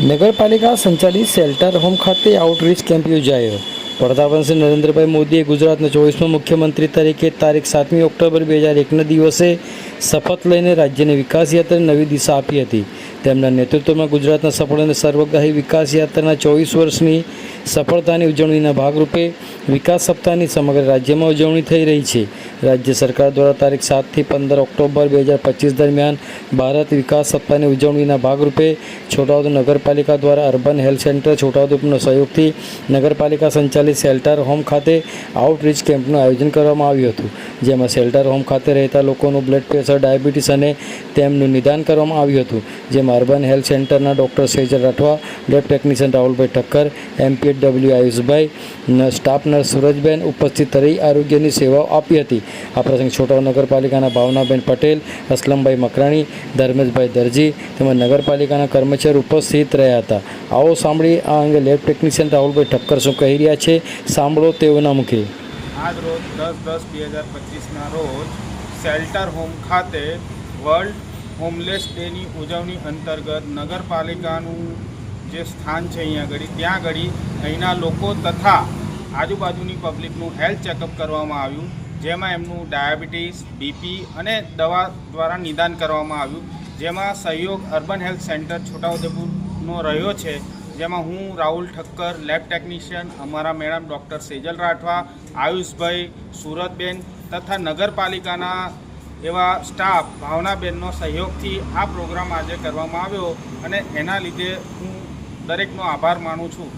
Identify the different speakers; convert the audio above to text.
Speaker 1: નગરપાલિકા સંચાલિત shelter home ખાતે આઉટરીચ કેમ્પ યોજાયો. વડાપ્રધાન નરેન્દ્રભાઈ મોદીએ ગુજરાતના ચોવીસમાં મુખ્યમંત્રી તરીકે તારીખ સાતમી ઓક્ટોબર બે હજાર એકના દિવસે શપથ લઈને રાજ્યની વિકાસ યાત્રાને નવી દિશા આપી હતી. તેમના નેતૃત્વમાં ગુજરાતના સફળ અને સર્વગ્રાહી વિકાસ યાત્રાના ચોવીસ વર્ષની સફળતાની ઉજવણીના ભાગરૂપે વિકાસ સપ્તાહની સમગ્ર રાજ્યમાં ઉજવણી થઈ રહી છે. રાજ્ય સરકાર દ્વારા તારીખ સાતથી પંદર ઓક્ટોબર બે હજાર પચીસ દરમિયાન ભારત વિકાસ સપ્તાહની ઉજવણીના ભાગરૂપે છોટાઉદ નગરપાલિકા દ્વારા અર્બન હેલ્થ સેન્ટર છોટાઉદેપુરના સહયોગથી નગરપાલિકા સંચાલિત શેલ્ટર હોમ ખાતે આઉટરીચ કેમ્પનું આયોજન કરવામાં આવ્યું હતું. જેમાં શેલ્ટર હોમ ખાતે રહેતા લોકોનું બ્લડ પ્રેશર ડાયાબિટીસ અને તેમનું નિદાન કરવામાં આવ્યું હતું, જેમાં અર્બન હેલ્થ સેન્ટરના doctor Sejal Rathwa lab technician Rahulbhai Thakkar MPHW Ayushbhai staff nurse Surajben ઉપસ્થિત રહી આરોગ્યની સેવાઓ આપી હતી. આ પ્રસંગે છોટા નગરપાલિકાના ભાવનાબેન પટેલ, અસલમભાઈ મકરાણી, ધર્મેશભાઈ દરજી તેમજ નગરપાલિકાના કર્મચારી ઉપસ્થિત રહ્યા હતા. આવો સાંભળી આ અંગે લેબ ટેકનિશિયન રાહુલભાઈ ઠક્કર શું કહી રહ્યા છે, સાંભળો તેઓના મુખે.
Speaker 2: આજ રોજ દસ દસ બે હજાર પચીસના રોજ શેલ્ટર હોમ ખાતે વર્લ્ડ હોમલેસ ડેની ઉજવણી અંતર્ગત નગરપાલિકાનું જે સ્થાન છે અહીંયા આગળ, ત્યાં આગળ અહીંના લોકો તથા આજુબાજુની પબ્લિકનું હેલ્થ ચેકઅપ કરવામાં આવ્યું, જેમાં એમનું ડાયાબિટીસ, બીપી અને દવા દ્વારા નિદાન કરવામાં આવ્યું, જેમાં સહયોગ અર્બન હેલ્થ સેન્ટર છોટાઉદેપુરનો રહ્યો છે, જેમાં હું, રાહુલ ઠક્કર, લેબ ટેકનિશિયન, અમારા મેડમ ડૉક્ટર સેજલ રાઠવા, આયુષભાઈ સુરતબેન તથા નગરપાલિકાના એવા સ્ટાફ ભાવનાબેનનો સહયોગથી આ પ્રોગ્રામ આજે કરવામાં આવ્યો અને એના લીધે હું દરેકનો આભાર માનું છું.